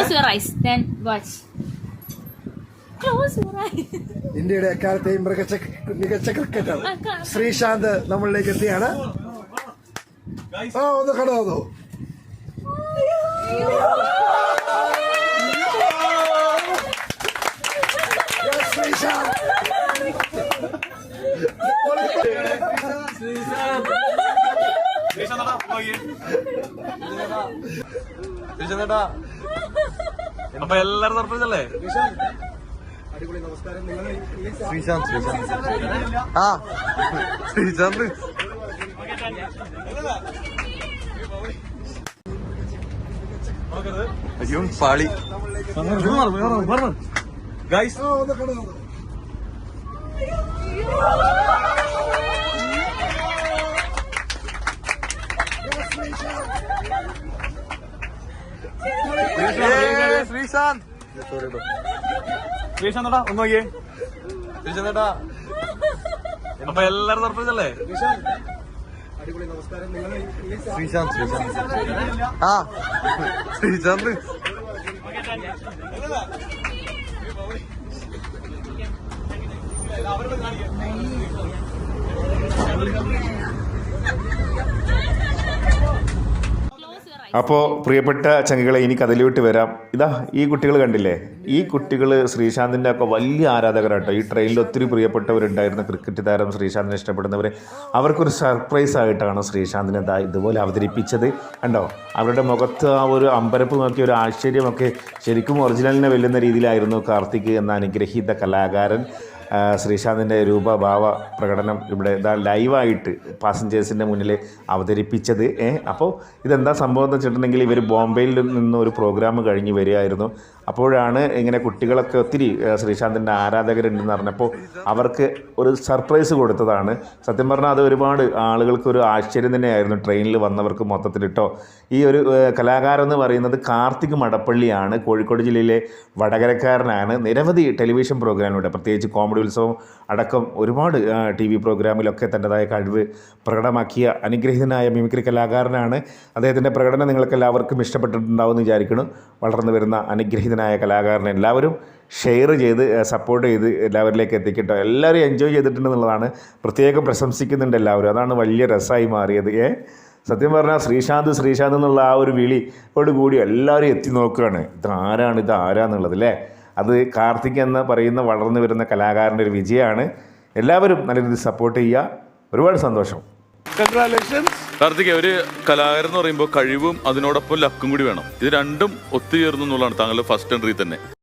Close your eyes, then watch. Close your eyes. ഇന്ത്യയുടെ എക്കാലത്തെയും മികച്ച മികച്ച ക്രിക്കറ്റർ ശ്രീശാന്ത് നമ്മളിലേക്ക് എത്തിയാണ് ആ ഒന്ന് കടന്നു ശ്രീശാന്ത് ചേട്ടാ അപ്പൊ എല്ലാരും സർപ്രൈസ് അല്ലേ ശ്രീശാന്ത് ശ്രീശാന്ത്. ആ ശ്രീശാന്ത്. അയ്യോ പാളി. ഗൈസ് ശ്രീശാന്ത് ശ്രീശാന്ത് ഒന്ന് നോക്കിയേ. ശ്രീശാന്ത് ഏട്ടാ അപ്പൊ എല്ലാരും സർപ്രൈസ് അല്ലേ ശ്രീശാന്ത് ശ്രീശാന്ത്. ആ ശ്രീശാന്ത്. അപ്പോൾ പ്രിയപ്പെട്ട ചങ്ങികളെ ഇനി കഥയിലോട്ട് വരാം. ഇതാ ഈ കുട്ടികൾ കണ്ടില്ലേ? ഈ കുട്ടികൾ ശ്രീശാന്തിന്റെ ഒക്കെ വലിയ ആരാധകരാട്ടോ. ഈ ട്രെയിനിൽ ഒത്തിരി പ്രിയപ്പെട്ടവരുണ്ടായിരുന്ന ക്രിക്കറ്റ് താരം ശ്രീശാന്തിനെ ഇഷ്ടപ്പെടുന്നവർ അവർക്കൊരു സർപ്രൈസ് ആയിട്ടാണ് ശ്രീശാന്തിനെ ഇതുപോലെ അവതരിപ്പിച്ചത്. കണ്ടോ? അവരുടെ മുഖത്ത് ആ ഒരു അമ്പരപ്പ് നോക്കിയ ഒരു ആശ്ചര്യമൊക്കെ ശരിക്കും ഒറിജിനലിനെ വെല്ലുന്ന രീതിയിലായിരുന്നു കാർത്തിക് എന്ന അനുഗ്രഹീത കലാകാരൻ. ശ്രീശാന്തിന്റെ രൂപഭാവ പ്രകടനം ഇവിടെ ഇതാ ലൈവായിട്ട് പാസഞ്ചേഴ്സിന്റെ മുന്നിൽ അവതരിപ്പിച്ചത്. അപ്പോൾ ഇതെന്താ സംഭവം എന്ന് വെച്ചിട്ടുണ്ടെങ്കിൽ ഇവർ ബോംബെയിൽ നിന്ന് ഒരു പ്രോഗ്രാം കഴിഞ്ഞ് വരികയായിരുന്നു. അപ്പോഴാണ് ഇങ്ങനെ കുട്ടികളൊക്കെ ഒത്തിരി ശ്രീശാന്തിന്റെ ആരാധകരുണ്ടെന്ന് പറഞ്ഞപ്പോൾ അവർക്ക് ഒരു സർപ്രൈസ് കൊടുത്തതാണ്. സത്യം പറഞ്ഞാൽ അത് ഒരുപാട് ആളുകൾക്ക് ഒരു ആശ്ചര്യം തന്നെയായിരുന്നു ട്രെയിനിൽ വന്നവർക്ക് മൊത്തത്തിലിട്ടോ. ഈ ഒരു കലാകാരൻ എന്ന് പറയുന്നത് കാർത്തിക് മടപ്പള്ളിയാണ്. കോഴിക്കോട് ജില്ലയിലെ വടകരക്കാരനാണ്. നിരവധി ടെലിവിഷൻ പ്രോഗ്രാമിലൂടെ പ്രത്യേകിച്ച് കോമഡി ഉത്സവം അടക്കം ഒരുപാട് ടി വി പ്രോഗ്രാമിലൊക്കെ തന്റെതായ കഴിവ് പ്രകടമാക്കിയ അനുഗ്രഹീതനായ മിമിക്രി കലാകാരനാണ്. അദ്ദേഹത്തിന്റെ പ്രകടനം നിങ്ങൾക്ക് എല്ലാവർക്കും ഇഷ്ടപ്പെട്ടിട്ടുണ്ടാവും എന്ന് വിചാരിക്കുന്നു. വളർന്നു വരുന്ന അനുഗ്രഹീതനായ കലാകാരനെ എല്ലാവരും ഷെയർ ചെയ്ത് സപ്പോർട്ട് ചെയ്ത് എല്ലാവരിലേക്ക് എത്തിക്കട്ടോ. എല്ലാവരും എൻജോയ് ചെയ്തിട്ടുണ്ടെന്നുള്ളതാണ് പ്രത്യേകം പ്രശംസിക്കുന്നുണ്ട് എല്ലാവരും. അതാണ് വലിയ രസമായി മാറിയത്. ഏ സത്യം പറഞ്ഞാൽ ശ്രീശാന്ത് ശ്രീശാന്ത് എന്നുള്ള ആ ഒരു വിളിയോട് കൂടി എല്ലാവരും എത്തി നോക്കുകയാണ്. ഇത് ആരാണ് ഇത് ആരാന്നുള്ളത് അല്ലേ? അത് കാർത്തിക് എന്ന് പറയുന്ന വളർന്നു വരുന്ന കലാകാരന്റെ ഒരു വിജയമാണ്. എല്ലാവരും നല്ല രീതിയിൽ സപ്പോർട്ട് ചെയ്യുക. ഒരുപാട് സന്തോഷം. കാർത്തിക് ഒരു കലാകാരൻ എന്ന് പറയുമ്പോൾ കഴിവും അതിനോടൊപ്പം ലക്കും കൂടി വേണം. ഇത് രണ്ടും ഒത്തുചേർന്നു എന്നുള്ളതാണ് താങ്കളുടെ ഫസ്റ്റ് എൻട്രി തന്നെ.